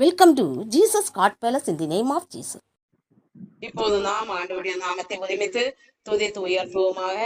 Welcome to Jesus God Palace in the name of Jesus. இப்போது நாம் ஆண்டவருடைய நாமத்தை ஒருமித்து துதித்து உயர்த்துவோமாக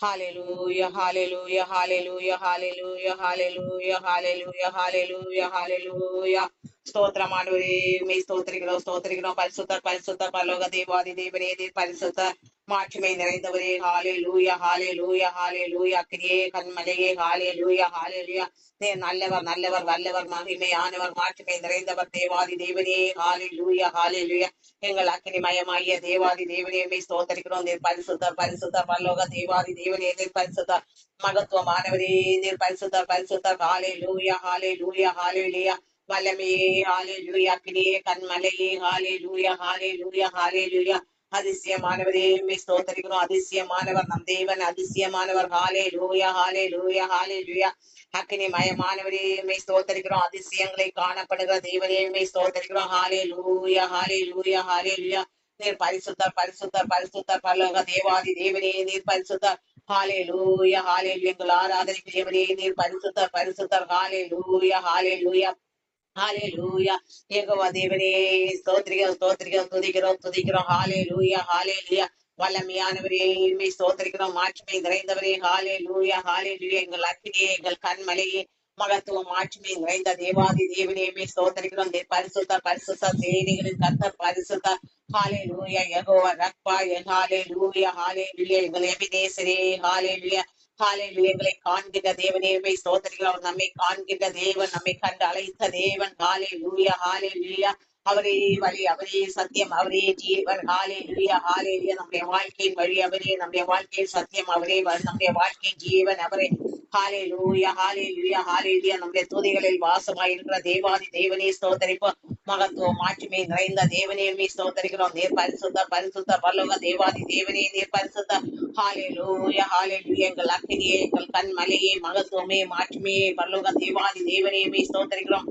ஹalleluya ஹalleluya ஹalleluya ஹalleluya ஹalleluya ஹalleluya ஹalleluya ஹalleluya ஸ்தோத்திரம் ஆண்டவரே மே ஸ்தோத்திரிக்கிறோம் ஸ்தோத்திரிக்கிறோம் பரிசுத்தர் பரிசுத்தர் பரலோக தேவாதி தேவனே தேவ பரிசுத்தர் மாட்சிமை நிறைந்தவரே. ஹாலே லூயா ஹாலே லூயா ஹாலே லூயா கிரியே கண்மலையே ஹாலே லூயா ஹாலே லூயா நீர் நல்லவர் நல்லவர் வல்லவர் மகிமையானவர் மாட்சிமை நிறைந்தவர் தேவாதி தேவனே. ஹாலே லூயா ஹாலே லூயா எங்கள் அக்கினிமயமாகிய தேவாதி தேவனையுமே சோதரிக்கிறோம் நீர் பரிசுத்தர் பரிசுத்தர் பல்லோக தேவாதி தேவனே நீர் பரிசுத்தர். மகத்துவமானவரே நீர் பரிசுத்தர் பரிசுத்தர். ஹாலே லூயா ஹாலே லூயா ஹாலே லூயா வல்லமையே ஹாலே லூயா கிரியே கண்மலையே ஹாலே லூயா ஹாலே லூயா ஹாலே லூயா அதிசயமானவரே உண்மை ஸ்தோத்தரிக்கிறோம். அதிசயமானவர் நம் தேவன் அதிசயமானவர். ஹாலே லூயா ஹாலே லூயா ஹாலே லூயா அக்னி மயமானவரே உண்மை ஸ்தோத்தரிக்கிறோம். அதிசயங்களை காணப்படுகிற தேவனே உண்மை ஸ்தோத்தரிக்கிறோம். ஹாலே லூயா ஹாலே லூயா ஹாலே லூயா நீர் பரிசுத்தர் பரிசுத்தர் பரிசுத்தர் பரலோக தேவாதி தேவனே நீர் பரிசுத்தர். ஹாலே லூயா ஹாலே எங்கள் ஆராதனை தேவனே நீர் பரிசுத்தர் பரிசுத்தர். ஹாலே லூயா ஹாலே லூயா ஹாலே லூயா தேவனே ஸ்தோத்திரிக்கிறோம் ஸ்தோத்திரிக்கிறோம் துதிக்கிறோம் துதிக்கிறோம். ஹாலே லூயா ஹாலே வல்லமையானவரே சோதரிக்கிறோம் ஸ்தோத்திரிக்கிறோம். நிறைந்தவரே ஹாலே லூயா ஹாலே லூயா எங்கள் அக்கினியே எங்கள் கண்மலையே மகத்துவம் மாற்றுமை நிறைந்த தேவாதி தேவனே மே ஸ்தோத்திரிக்கிறோம். தே பரிசுத்த பரிசுத்த தேனிகளின் கத்த பரிசுத்த. ஹாலே லூயா எகோவா ரக்பா ஹாலே லூயா ஹாலே லூயா எங்கள் எபிதேசரே ஹாலே லூயா காலையில் எங்களை காண்கின்ற தேவனே சோதரிகள் அவர் நம்மை காண்கின்ற தேவன் நம்மை கண்டு அழைத்த தேவன். காலே லூயா ஹாலே லூயா அவரே வழி அவரே சத்தியம் அவரே ஜீவன். ஹாலே லூயா ஹாலே லூயா நம்முடைய வாழ்க்கையின் வழி அவரே. நம்முடைய வாழ்க்கையின் சத்தியம் அவரே. நம்முடைய வாழ்க்கையின் ஜீவன் அவரே. ஹாலே லூயா ஹாலே லூயா ஹாலே லூயா நம்முடைய துதிகளில் வாசமாயிருக்கிற தேவாதி தேவனே ஸ்தோத்தரிப்போம். மகத்துவம் மாற்றுமே நிறைந்த தேவனே ஸ்தோத்தரிக்கிறோம். நேர் பரிசுத்த பரிசுத்த பல்லவ தேவாதி தேவனே நேர் பரிசுத்த. ஹாலே லூயா ஹாலே லூயா எங்கள் அக்கினியே எங்கள் கண்மலையே மகத்துவமே மாற்றுமே பல்லவ தேவாதி தேவனே ஸ்தோத்தரிக்கிறோம்.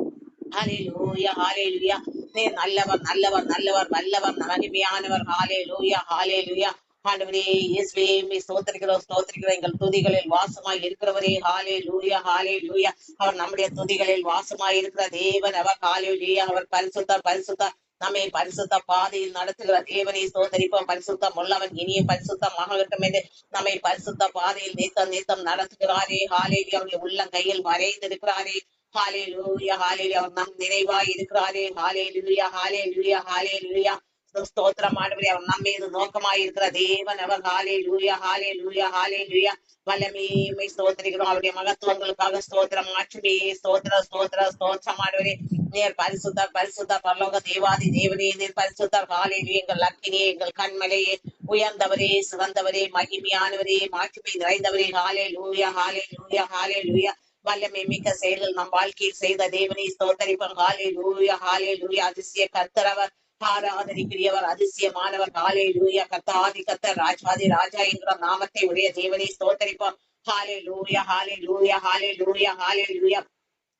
ஹாலே லூயா ஹாலே லூயா நீர் நல்லவர் நல்லவர் நல்லவர் வல்லவர் மகிமையானவர் ஹாலே லூயா ஹாலே லூயா ஆண்டவரே இயேசுவே ஸ்தோத்திரிக்கிறோம் ஸ்தோத்திரிக்கிறோம். எங்கள் துதிகளில் வாசமாய் இருக்கிறவரே ஹாலே லூயா ஹாலே லூயா அவர் நம்முடைய துதிகளில் வாசமாய் இருக்கிற தேவன் அவர் ஹாலே லூயா அவர் பரிசுத்தார் பரிசுத்தார் நம்மை பரிசுத்த பாதையில் நடத்துகிற தேவனை சோதரிப்போம் பரிசுத்தம் உள்ளவன் இனிய பரிசுத்தம் மகட்டும் என்று நம்மை பரிசுத்த பாதையில் நித்தம் நித்தம் நடத்துகிறாரே. ஹாலே அவருடைய உள்ளங்கையில் வரைந்திருக்கிறாரே ஹாலே லூயா ஹாலே அவர் நம் நினைவாய் இருக்கிறாரே. ஹாலே லூயா ஹாலே லூயா ஹாலே லூயா ஸ்தோத்திரம் ஆண்டவரே அவர் நம்ம மீது நோக்கமாய் தேவன் அவர் ஹாலே லூயா ஹாலே லூயா ஹாலே லூயா வல்லமேமை ஸ்தோத்திரிக்கிறோம் அவருடைய மகத்துவங்களுக்காக ஸ்தோத்திரம் ஆட்சிமே ஸ்தோத்திர ஸ்தோத்திர ஸ்தோத்திரம் ஆண்டவரே நேர் பரிசுத்த பரிசுத்த பரலோக தேவாதி தேவனே நீர் பரிசுத்த ஹாலே எங்கள் லக்கினே எங்கள் கண்மலையே உயர்ந்தவரே சிறந்தவரே மகிமையானவரே மாட்சிமை நிறைந்தவரே ஹாலே லூயா ஹாலே லூயா ஹாலே லூயா வல்லமை மிக்க செயல்கள் நம் வாழ்க்கையில் செய்த தேவனை ஸ்தோத்தரிப்பம் ஹாலே லூயா ஹாலே லூயா அதிசய கர்த்தரவர் ஆராதனைக்குரியவர் அதிசயமானவர் ஹாலே லூயா கத்தாதி கத்தர் ராஜாதி ராஜா என்கிற நாமத்தை உடைய தேவனை ஸ்தோத்தரிப்போம். ஹாலே லூயா ஹாலே லூயா ஹாலே லூயா ஹாலே லூயா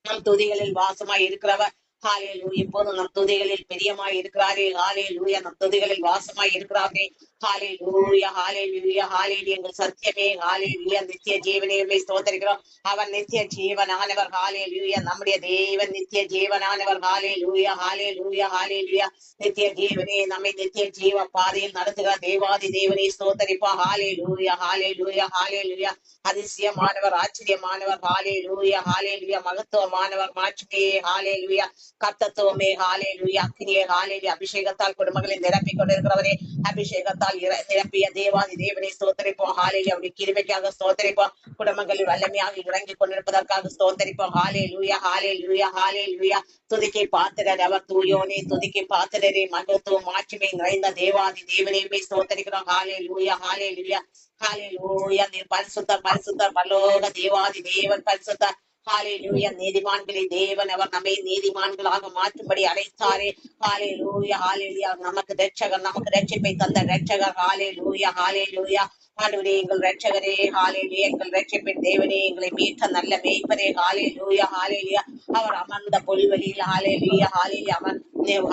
நம் துதிகளில் வாசமாய் இருக்கிறவர் ஹாலே லூயா இப்போதும் நம் துதிகளில் பெரியமாய் இருக்கிறாரே. ஹாலே லூயா நம் துதிகளில் வாசமாய் இருக்கிறாரே. ஹாலே லூயா ஹாலே லூயா ஹாலே எங்கள் சத்தியமே. ஹாலே லூயா நித்திய ஜீவனையுமே ஸ்தோத்தரிக்கிறோம். அவர் நித்திய ஜீவனானவர். ஹாலே லூயா நம்முடைய தேவன் நித்திய ஜீவனானவர். ஹாலே லூயா ஹாலே லூயா ஹாலே லூயா நித்திய ஜீவனே. நம்மை நித்திய ஜீவ பாதையில் நடத்துகிற தேவாதி தேவனை ஸ்தோத்தரிப்பா ஹாலே லூயா ஹாலே லூயா ஹாலே லூயா அதிசயமானவர் ஆச்சரியமானவர். ஹாலே லூயா ஹாலே லூயா மகத்துவமானவர். மாற்றுமே ஹாலே லூயா கர்த்தத்துவமே ஹாலே லூயா அக்கினியே ஹாலே லூயா அபிஷேகத்தால் குடும்பங்களை நிரப்பிக் கொண்டிருக்கிறவரே அபிஷேகத்தால் இற- நிரப்பிய தேவாதி தேவனை ஸ்தோத்தரிப்போம் ஹாலே அவருடைய கிருபைக்காக ஸ்தோத்தரிப்போம் குடும்பங்களில் வல்லமையாக இறங்கிக் கொண்டிருப்பதற்காக ஸ்தோத்தரிப்போம் ஹாலே லூயா ஹாலே லூயா ஹாலே லூயா துதிக்கை பாத்திரர் அவர் தூயோனே துதிக்கை பாத்திரரே மகத்துவம் மாட்சிமை நிறைந்த தேவாதி தேவனையுமே ஸ்தோத்தரிக்கிறோம் ஹாலே லூயா ஹாலே லூயா ஹாலே லூயா நீர் பரிசுத்தர் பரிசுத்தர் பரலோக தேவாதி தேவன் பரிசுத்தர் ஹாலே லூயா நீதிமான்களை தேவன் அவர் நம்மை நீதிமான்களாக மாற்றும்படி அழைத்தாரே. ஹாலே லூயா ஹாலே லூயா நமக்கு ரட்சகர் நமக்கு ரட்சிப்பை தந்த ரட்சகர் ஹாலே லூயா ஹாலே லூயா ஆண்டவரே எங்கள் ரட்சகரே ஹாலேலியா எங்கள் ரட்சிப்பின் தேவனே எங்களை மீட்ட நல்ல மேய்ப்பரே ஹாலேலூயா ஹாலேலியா. அவர் அமர்ந்த பொலிவழியில் ஹாலேலியா ஹாலேலியா. அமர்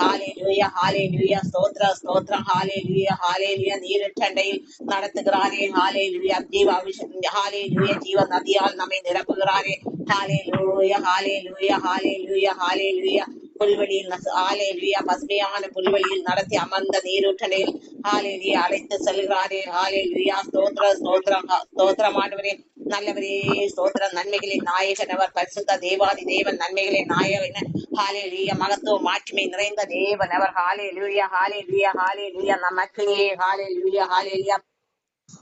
ஹாலேலூயா ஹாலேலியா. ஸ்தோத்ர ஸ்தோத்ரம் ஹாலேலியா ஹாலேலியா. நீரட்டண்டையில் நடத்துகிறாரே ஹாலேலியா. ஜீவ அபிஷேகம் ஹாலேலியா. ஜீவ நதியால் நம்மை நிரப்புகிறாரே ஹாலேலூயா ஹாலேலூயா ஹாலேலூயா ஹாலேலூயா. புல்வெளியில் ஆலேலியா பசுமையான புல்வெளியில் நடத்தி அமர்ந்த நீரூற்றலில் ஆலேலியா அழைத்து செல்கிறாரே. ஆலேலியா ஸ்தோத்ர ஸ்தோத்திரம் ஸ்தோத்திரம் ஆண்டவரே. நல்லவரே ஸ்தோத்திர நன்மைகளின் நாயகன் அவர் பரிசுத்த தேவாதி தேவன் நன்மைகளின் நாயகன் ஹாலே லூயா மகத்துவ மாற்றுமை நிறைந்த தேவன் அவர். ஹாலே லூயா ஹாலே லூயா ஹாலே லூயா நம் மக்களே ஹாலே லூயா ஹாலே லூயா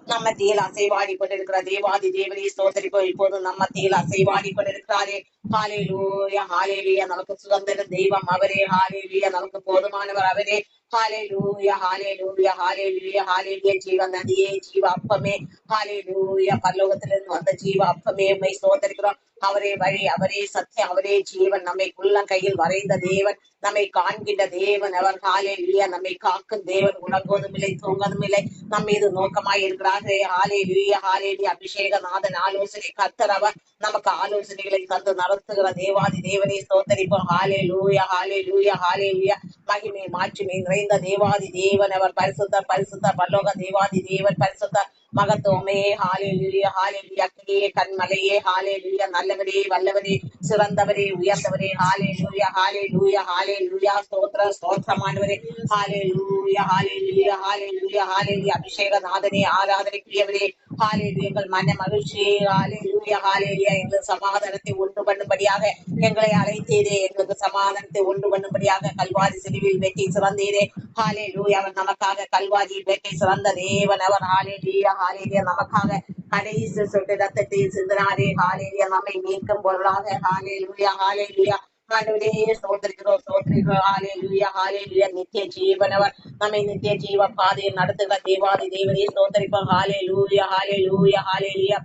நம்ம மத்தியில் அசைவாடி கொண்டிருக்கிற தேவாதி தேவனே ஸ்தோத்திரிக்கோ இப்போதும் நம்ம மத்தியில் அசைவாடி கொண்டிருக்கிறாரே ஹாலேலூயா ஹாலேலியா நமக்கு சுதந்திர தெய்வம் அவரே. ஹாலேலியா நமக்கு போதுமானவர் அவரே. ஹாலேலூய ஹாலேலூய ஹாலேலூய ஹாலேலூய ஜீவ நதியே ஜீவ அப்பமே. ஹாலேலூய பரலோகத்திலிருந்து வந்த ஜீவ அப்பமே உண்மை சோதரிக்கிறோம் அவரே வழி அவரே சத்தியம் அவரே ஜீவன். நம்மை உள்ளங்கையில் வரைந்த தேவன் நம்மை காண்கின்ற தேவன் அவர். ஹாலே ஹாலேலூயா நம்மை காக்கும் தேவன் உணர்வதும் இல்லை தூங்குவதும் இல்லை நம் மீது நோக்கமாய் இருக்கிறார்களே ஹாலேலூயா ஹாலேலூயா அபிஷேகநாதன் ஆலோசனை கர்த்தர் அவர் நமக்கு ஆலோசனைகளை தந்து நடத்துகிற தேவாதி தேவனை சோதரிப்போம் ஹாலே லூயா ஹாலே லூயா ஹாலே லூயா மகிமை மாட்சிமை நிறைந்த தேவாதி தேவன் அவர் பரிசுத்த பரிசுத்த பல்லோக தேவாதி தேவன் பரிசுத்த மகத்துவமே ஹாலே லூயா ஹாலே லூயா கிளியே கண்மலையே ஹாலே லூயா நல்லவரே வல்லவரே சிறந்தவரே உயர்ந்தவரே ஹாலே லூயா ஹாலே லூயா ஹாலே லூயா ஸ்தோத்திர ஸ்தோத்திரமானவரே ஹாலே லூயா ஹாலே லூயா ஹாலே லூயா ஹாலே லூயா அபிஷேக நாதனே ஆராதனைக்குரியவரே ஹாலே எங்கள் மன மகிழ்ச்சி ஹாலே லூயா ஹாலே லூயா எங்கள் சமாதானத்தை ஒன்று பண்ணும்படியாக எங்களை அழைத்தீரே எங்களுக்கு சமாதானத்தை ஒன்று பண்ணும்படியாக கல்வாரி சிலுவில் வெட்டி சிறந்தீரே ஹாலே லூயா அவர் நமக்காக கல்வாரி வெட்டி சிறந்த தேவன் அவர் ஹாலே லூயா ஹாலே நமக்காக கடைசி சொட்டு ரத்தத்தை சிந்தனாரே ஹாலே நம்மை மீட்கும் பொருளாக ஹாலே லூயா ஹாலே லூயா ஆண்டவரே ஸ்தோத்திரிக்கிறோம் ஸ்தோத்திரிக்கிறோம் ஆலே லூயா ஆலே லூயா நித்திய ஜீவனவர் நம்மை நித்திய ஜீவ பாதையை நடத்துகிற தேவாதி தேவனே சோதரிப்போம் ஆலே லூயா ஆலே லூயா ஆலே லூயா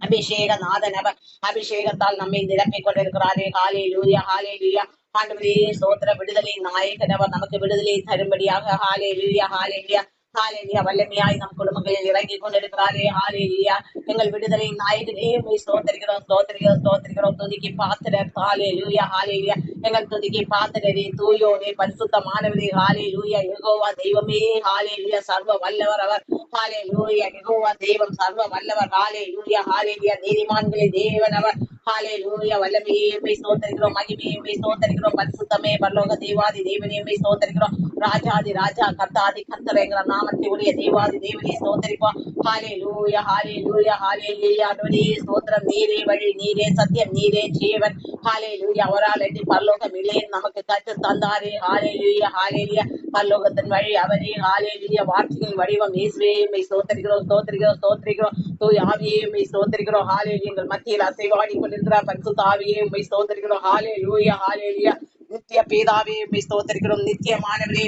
அபிஷேக நாதனவர் அபிஷேகத்தால் நம்மை நிரப்பிக் கொண்டிருக்கிறாரே. ஹாலே லூயா ஹாலே லூயா ஆண்டவரே சோதர விடுதலை நாயகனவர் நமக்கு விடுதலை தரும்படியாக. ஹாலே லூயா ஹாலே லூயா ஹாலேலியா வல்லமையாய் நம் குடும்பங்களில் இறங்கி கொண்டிருக்கிறாரே ஹாலேலியா எங்கள் விடுதலை நாயகனே உண்மை சோதரிக்கிறோம் சோதரிக்கிறோம் சோதரிக்கிறோம் துதிக்கு பாத்திரர் ஹாலேலூயா ஹாலேலியா எங்கள் துதிக்கு பாத்திரரே தூயோனே பரிசுத்தமானவரே ஹாலே லூயா எகோவா தெய்வமே ஹாலே ஹாலேலூயா சர்வ வல்லவர் அவர் ஹாலே லூயா எகோவா தெய்வம் சர்வ வல்லவர் ஹாலே லூயா ஹாலேலூயா ஹாலேலியா நீதிமான்களே தேவன் அவர் ஹாலே ஹாலேலூயா வல்லமையே உண்மை ஸ்தோத்தரிக்கிறோம் மகிமையே உண்மை ஸ்தோத்தரிக்கிறோம் பரிசுத்தமே பரலோக தேவாதி தேவனே உண்மை ஸ்தோத்தரிக்கிறோம். ராஜாதி ராஜா கர்த்தாதி கர்த்தர் என்கிற நாமத்தை உடைய தேவாதி தேவனே சோதரிப்போம் ஹாலே லூயா ஹாலே லூயா ஹாலே லூயா ஸ்தோத்திரம் நீரே வழி நீரே சத்தியம் நீரே ஜீவன். ஹாலே லூயா அவரால் எட்டி பரலோகம் இல்லை நமக்கு கற்று தந்தாரே. ஹாலே லூயா ஹாலே லூயா பரலோகத்தின் வழி அவரே. ஹாலே லூயா வார்த்தைகள் வடிவம் இயேசுவே உம்மை சோதரிக்கிறோம் சோதரிக்கிறோம் ஸ்தோத்தரிக்கிறோம். தூய் ஆவியே உம்மை ஸ்தோத்தரிக்கிறோம். ஹாலே எங்கள் மத்தியில் அசைவாடி கொண்டு கொண்டிருக்கிற பரிசுத்த ஆவியே உம்மை ஸ்தோத்தரிக்கிறோம். ஹாலே லூயா ஹாலே லியா நித்திய பேதாவே உண்மை ஸ்தோத்தரிக்கிறோம். நித்தியமானவரே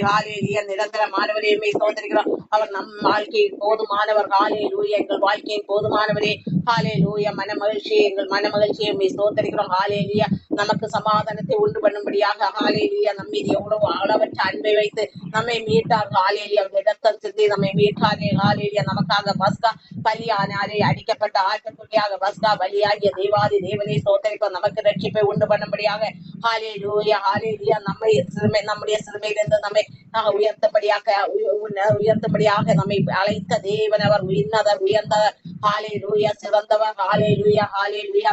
நிரந்தர மாணவரே மெய் ஸ்தோத்தரிக்கிறோம். அவர் நம் வாழ்க்கையின் போதுமானவர். ஹாலே லூயா எங்கள் வாழ்க்கையின் போதுமானவரே. ஹாலே லூயா மன மகிழ்ச்சியை எங்கள் மன மகிழ்ச்சியை உண்மை ஸ்தோத்தரிக்கிறோம். ஹாலேலியா. நமக்கு சமாதானத்தை உண்டு பண்ணும்படியாக ஹாலேலியா. நம் மீது எவ்வளவு அளவற்ற அன்பை வைத்து நம்மை மீட்டார். ஹாலேலியா. இடத்தம் சிந்தி நம்மை மீட்டாரே. ஹாலேலியா. நமக்காக பஸ்கா பலியானாரே. அடிக்கப்பட்ட ஆட்டுக்குட்டியாக பஸ்கா பலியாகிய தேவாதி தேவனை ஸ்தோத்தரிக்கிறோம். நமக்கு ரட்சிப்பை உண்டு பண்ணும்படியாக ஹாலே லூயா ஹாலேலியா நம்மை சிறுமை நம்முடைய சிறுமையிலிருந்து நம்மை ஆஹ், உயர்த்தபடியாக உயர்த்தபடியாக நம்மை அழைத்த தேவன் அவர் உயர்ந்தவர் உயர்ந்தவர். ஹாலே லூயா சிறந்தவர் ஹாலே லூயா ஹாலே லூயா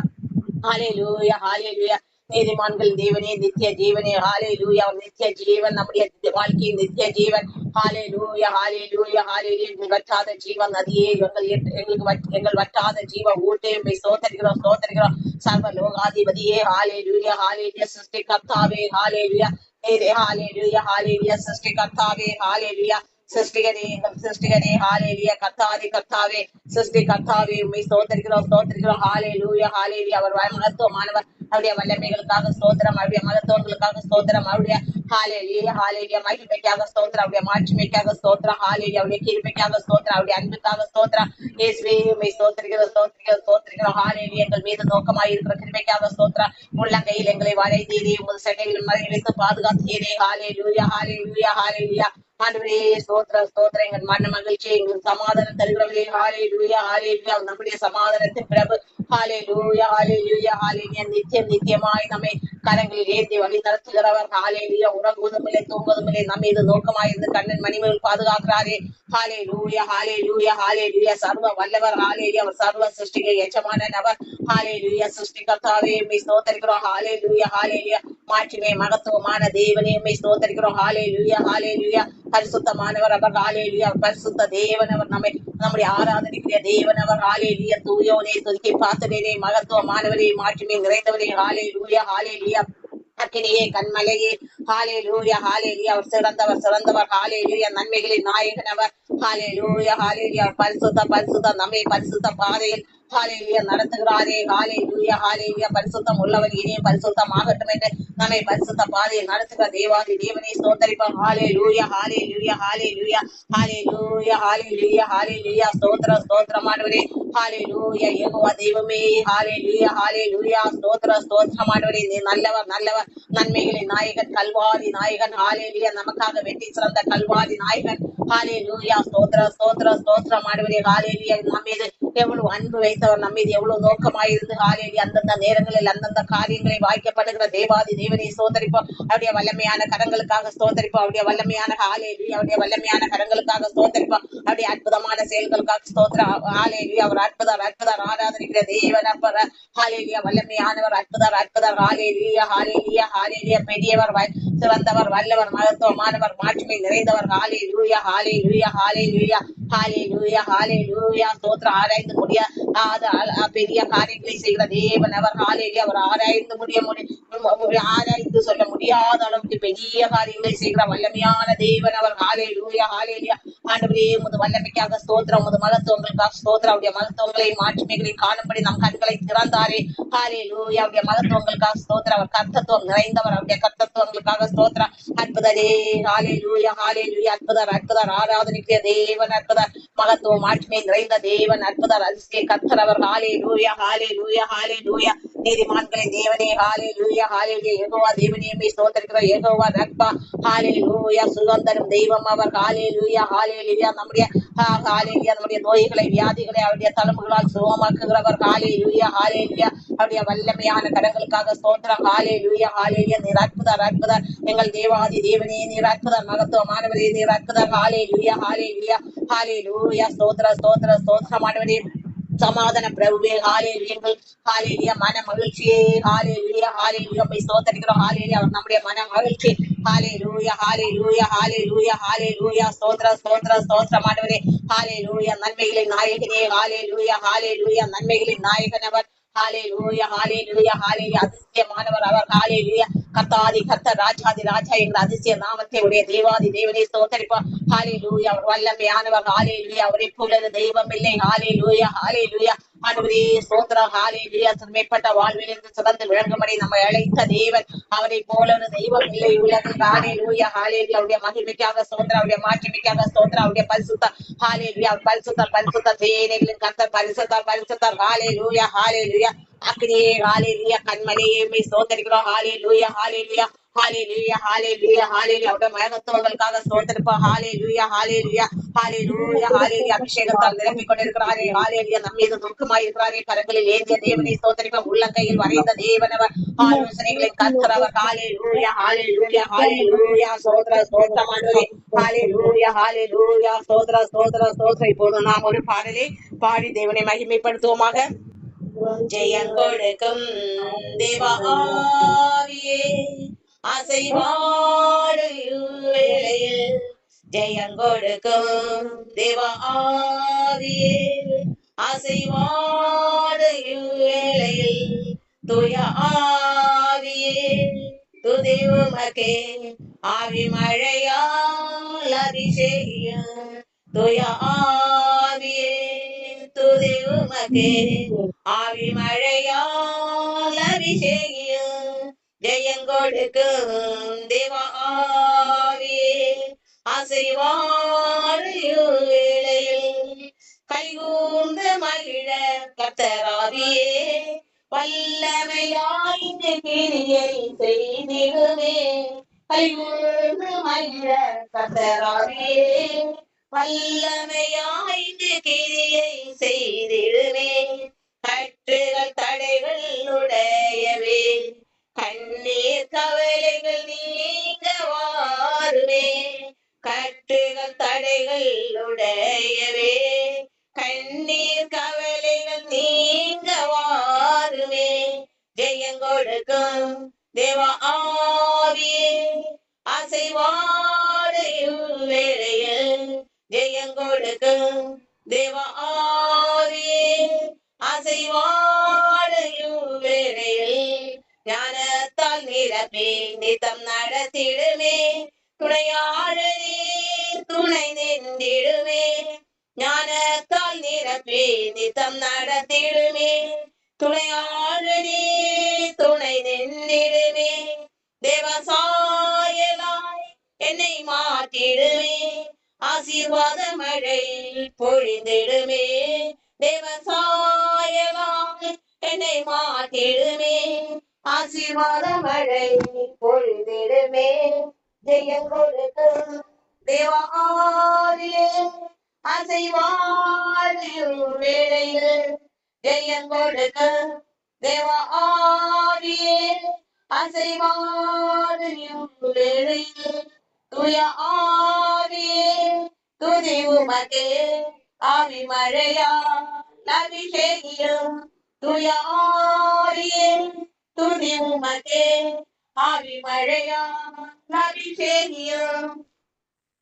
ஹாலே லூயா ஹாலே லூயா நீதிமான்கள் தேவனே நித்திய ஜீவனே ஹாலே லூயா நித்திய ஜீவன் நம்முடைய வாழ்க்கையின் நித்திய ஜீவன் ஹாலே லூயா ஹாலே லூயா ஹாலே எங்கள் வற்றாத ஜீவன் நதியே எங்கள் எங்களுக்கு வற்- எங்கள் வற்றாத ஜீவ ஊட்டே உம்மை சோத்தரிக்கிறோம் சோத்தரிக்கிறோம் சர்வ லோகாதிபதியே ஹாலே லூயா ஹாலே சிருஷ்டி கர்த்தாவே ஹாலே லூயா நேரே ஹாலே லூயா ஹாலே லூயா சிருஷ்டி கர்த்தாவே ஹாலே லூயா சிருஷ்டிகரே எங்கள் சிருஷ்டிகரே ஹாலேலியா கர்த்தாதி கர்த்தாவே சிருஷ்டி கர்த்தாவே உண்மை ஸ்தோத்தரிக்கிறோம் ஸ்தோத்தரிக்கிறோம் ஹாலே லூயா ஹாலேலி அவர் மகத்துவமானவர் அவருடைய வல்லமைகளுக்காக ஸ்தோத்திரம் அவருடைய மகத்துவங்களுக்காக ஸ்தோத்திரம் அவருடைய ஹாலேலியா ஹாலேலியா மகிழ்மைக்காக ஸ்தோத்திரம் அவருடைய மாட்சிமைக்காக ஸ்தோத்திரம் ஹாலேலி அவருடைய கிருமைக்காக ஸ்தோத்திரம் அவருடைய அன்புக்காக ஸ்தோத்திரம். இயேசுவே உண்மை ஸ்தோத்திரிக்கிறோம் ஸ்தோத்திரிக்கிறோம் ஸ்தோத்திரிக்கிறோம். ஹாலேலி எங்கள் மீது நோக்கமாக இருக்கிற கிருமைக்காக ஸ்தோத்திரம். உள்ளங்கையில் எங்களை வளைத்தீரே உங்கள் சென்னையில் மறை பாதுகாத்து ஹாலே லூயா ஹாலே லூயா ஹாலே லூயா ஆண்டவரே ஸ்தோத்திர ஸ்தோத்திர. எங்கள் மன மகிழ்ச்சி எங்களுக்கு சமாதானம். தருகிறவரே ஹாலே லூயா ஹாலே லூயா நம்முடைய சமாதானத்தின் பிரபு. ஹாலே லூயா ஹாலே லூயா ஹாலே நித்தியம் நித்தியமாய் நம்மை கரங்களில் ஏந்தி வழி நடத்துகிறவர். ஹாலே லூயா உறங்குவதும் இல்லை தூங்குவதும் இல்லை நம்ம இது நோக்கமாயிருந்து கண்ணன் மணிமகள் பாதுகாக்கிறாரே. ஹாலே லூயா ஹாலே லூயா ஹாலே லூயா சர்வ வல்லவர் ஹாலே லூயா அவர் சர்வ சிருஷ்டிகை எஜமான நபர். ஹாலே லூயா சிருஷ்டி கர்த்தாவே மெய் ஸ்தோத்தரிக்கிறோம். ஹாலே லூயா ஹாலே லூயா மாட்சிமை மகத்துவமான தேவனே உம்மை ஸ்தோத்தரிக்கிறோம். ஹாலே லூயா ஹாலே லூயா பரிசுத்தமானவர் அவர் ஹாலே பரிசுத்த தேவன் அவர் நம்மை நம்முடைய ஆராதனைக்குரிய தேவன் அவர் ஹாலே தூயோனே துதிக்கை பார்த்தனே மகத்துவமானவரே மாற்றுமே நிறைந்தவரே ஹாலே லூயா ஹாலே லுயா அக்கினியே கண்மலையே ஹாலே லூயா ஹாலே அவர் சிறந்தவர் சிறந்தவர் ஹாலே லூயா நன்மைகளின் நாயகன் அவர் ஹாலே லூயா ஹாலே பரிசுத்த பரிசுத்த நம்மை பரிசுத்த பாதையில் ஹாலே நடத்துகிறாரே ஹாலே லூயா ஹாலே பரிசுத்தம் உள்ளவர் இனியும் பரிசுத்தம் ஆகட்டும் என்று நம்மை பரிசுத்த பாதையில் நடத்துகிற தேவாதி தேவனை ஸ்தோத்தரிப்போம். ஹாலே லூயா ஹாலே லூயா ஹாலே லூயா ஹாலே லூயா ஹாலே லூயா ஹாலே லூயா ஸ்தோத்திர ஸ்தோத்திரமானவரே ஹாலே லூயா ஏகுவா தெய்வமே. ஹாலே லூயா ஹாலே லூயா ஸ்தோத்திர ஸ்தோத்திரமானவரே நீ நல்லவர் நல்லவர் நன்மைகளின் நாயகன் கல்வாரி நாயகன். ஹாலே லூயா நமக்காக வெட்டி சிறந்த கல்வாரி நாயகன். ஹாலே லூயா ஸ்தோத்திர ஸ்தோத்திர ஸ்தோத்திரமானவரே ஹாலே லூயா நம்மீது எவ்வளவு அன்பு படைத்தவர் நம்ம எவ்வளவு நோக்கமாயிருந்து ஹாலே லூயா அந்தந்த நேரங்களில் அந்தந்த காரியங்களை வாய்க்கப்படுகிற தேவாதி தேவனை சோதரிப்போம் அவருடைய வல்லமையான கரங்களுக்காக சோதரிப்போம் அவருடைய வல்லமையான ஹாலே அவருடைய வல்லமையான கரங்களுக்காக சோதரிப்போம் அவருடைய அற்புதமான செயல்களுக்காக ஸ்தோத்திர ஹாலே அவர் அற்புதர் அற்புதர் ஆராதனைக்கிற தேவன் அப்பர். ஹாலே வல்லமையானவர் அற்புதர் அற்புதர். ஹாலே லூயா ஹாலே பெரியவர் சிறந்தவர் வல்லவர் மகத்துவமானவர் மாற்றுமை நிறைந்தவர். ஹாலே லூயா ஹாலே லூயா ஹாலே லூயா ஹாலே லூயா ஹாலே லூயா ஆராய்ந்து முடிய பெரிய காரியங்களை செய்கிற தேவன் அவர். ஹாலேலி அவர் ஆராய்ந்து முடிய ஆராய்ந்து சொல்ல முடியாத அளவுக்கு பெரிய காரியங்களை செய்கிற வல்லமையான தேவன் அவர். ஹாலே லூயா ஆண்டவரே உமது வல்லமைக்காக ஸ்தோத்திரம் உமது மகத்துவங்களுக்காக ஸ்தோத்திரம். அவருடைய மகத்துவங்களை மாட்சிமைகளை காணும்படி நம் கண்களை திறந்தாரே. ஹாலே லூயா அவருடைய மகத்துவங்களுக்காக ஸ்தோத்திரம். அவர் கர்த்தத்துவம் நிறைந்தவர் அவருடைய கர்த்தத்துவங்களுக்காக ஸ்தோத்திரம். அற்புதரே ஹாலே லூயா ஹாலே லூயா அற்புதர் அற்புதர் ஆராதனைக்குரிய தேவன் அற்புதர். மகத்துவம் ஆட்சிமை நிறைந்த தேவன் அற்புதர் அதிசய கத்தர் அவர். ஹாலே லூயா ஹாலே லூயா ஹாலே லூயா நீதிமான்களை தேவனே ஹாலே லூயா ஹாலே லூயா யெகோவா தேவனே ஸ்தோத்திரிக்கிற ஏகோவா ரக்பா ஹாலே லூயா சுதந்திரம் தெய்வம் அவர். ஹாலே லூயா ஹாலே லூயா நம்முடைய ஹாலே லூயா நம்முடைய நோய்களை வியாதிகளை அவருடைய தழும்புகளால் சுகமாக்குகிறவர். ஹாலே லூயா ஹாலே லூயா அவருடைய வல்லமையான கடங்களுக்காக சோதரம் ஹாலே லூயா ஹாலே லூயா நீர் அற்புதர் அற்புதர் எங்கள் தேவாதி தேவனே நீர் அற்புதர் மகத்துவமானவரே நீர் அற்புதர் ஹாலே லூயா ஹாலே லூயா ஹாலேலூயா லூயா ஸ்தோத்திர ஸ்தோத்திர ஸ்தோத்திரமானவரே சமாதான பிரபுவே ஹாலேலியங்கள் ஹாலேலியா மன மகிழ்ச்சியே ஹாலேலியா ஹாலேலியா போய் ஸ்தோத்தரிக்கிறோம் ஹாலேலியா அவர் நம்முடைய மன மகிழ்ச்சி ஹாலே லூயா ஹாலே லூயா ஹாலே லூயா ஹாலே லூயா ஸ்தோத்ர ஸ்தோத்ர ஸ்தோத்ர மாணவரே ஹாலே லூயா நன்மைகளின் நாயகனே ஹாலே லூயா ஹாலே லூயா நன்மைகளின் நாயகன் அவர் ஹாலே லூயா ஹாலே லூயா ஹாலே அதிசயமானவர் அவர் ஹாலே லூயா கத்தாதி கத்த ராஜாதி ராஜா என்ற அதிசய நாமத்தை உடைய தேவாதி தேவனை ஸ்தோத்தரிப்பார் ஹாலே லூயா அவர் வல்லமையானவர் ஹாலே லூயா அவரை போல தெய்வம் இல்லை. ஹாலே லூயா ஹாலே லூயா ஆண்டவரே ஸ்தோத்திரம் ஹாலே லூயா மேற்பட்ட வாழ்விலிருந்து சிறந்து விளங்கும்படி நம்மை அழைத்த தேவன். அவரை போல ஒரு தெய்வம் இல்லை உலகில் ஹாலே லூயா ஹாலே அவருடைய மகிழ்மைக்காக ஸ்தோத்திரம் அவருடைய மாட்சிமைக்காக ஸ்தோத்திரம் அவருடைய பரிசுத்த ஹாலே லூயா பரிசுத்த பரிசுத்த சேனைகளின் கத்த பரிசுத்த பரிசுத்த. ஹாலே லூயா ஹாலே லூயா அக்னியே ஹாலே லூயா கண்மணியே மை ஸ்தோத்தரிக்கிறோம். ஹாலே லூயா ஹாலே லூயா ஹாலே லூயா ஹாலே லூயா ஹாலே லூயா அவருடைய மகத்துவங்களுக்காக ஸ்தோத்தரிப்போம் ஹாலே லூயா ஹாலே லூயா ஹாலே லூயா ஹாலே லூயா அபிஷேகத்தால் நிரம்பிக் கொண்டிருக்கிறாரே. ஹாலே லூயா நம்ம மீது துக்கமாய் இருக்கிறாரே கரங்களில் ஏந்திய தேவனை ஸ்தோத்தரிப்போம் உள்ளங்கையில் வரைந்த தேவனவர் ஆலோசனைகளை கற்கிறவர் ஹாலே லூயா ஹாலே லூயா ஹாலே லூயா சோதர ஸ்தோத்திரமானவரே ஹாலே லூயா ஹாலே லூயா சோதர சோதர சோதர. இப்போது நாம் ஒரு பாடலை பாடி தேவனை மகிமைப்படுத்துவோமாக. ஜெயம் கொடுக்கும் தேவாவியே அசைவாடுவேளையில் ஜெயங்கொடுக்கும் தேவாவியே அசைவாடுவேளையில் துய ஆவியே. துதி உமக்கே ஆவி மழையால் அபிஷேகம் துய ஆவியே துதிவுமக்கே ஆவி மழையால் அபிஷேகம் ஜெயங்கொடுக்கும் தேவாவியே அசைவாடையும் வேளையில் கைகூர்ந்து மகிழ கத்தராவியே வல்லமையாய்ந்து கிரியை செய்திடுவே கைகூர்ந்து மகிழ கத்தராவியே வல்லமையாய்ந்து கிரியை செய்திடுவே கற்றுகள் தடைகள் உடையவே கண்ணீர் கவலைகள் நீங்க வாருமே கட்டுகள் தடைகள் உடையவே. கண்ணீர் கவலைகள் நீங்க வாருமே ஜெயம் கொடுக்கும் தேவ ஆவியே. அசைவாடையும் ஜெயம் கொடுக்கும் தேவ ஆவியே. அசைவாடையும் வேளையில் ஞானத்தால் நிரப்பே நித்தம் நடத்திடுமே. துணையாளரே துணை நின்றிடுமே. ஞானத்தால் நிரப்பே நித்தம் நடத்திடுமே. துணையாளரே துணை நின்றிடுமே. தேவசாயலாய் என்னை மாற்றிடுமே. ஆசீர்வாத மழை பொழிந்திடுமே. தேவசாயலாய் என்னை மாற்றிடுமே. ஆசீர்வாத மழை பொழிந்திடுமே ஜெயம் கொடுக்கும் தேவாரியே அசைவாழியும் வேளையில். ஜெயம் கொடுக்கும் தேவாரியே ஆவியே வேளையில். துய ஆரியே துதி உமக்கே. ஆவி மழையா அபிஷேகியும். துய ஆரியே துதி உமக்கே ஆவி மழையா அபிஷேகியும்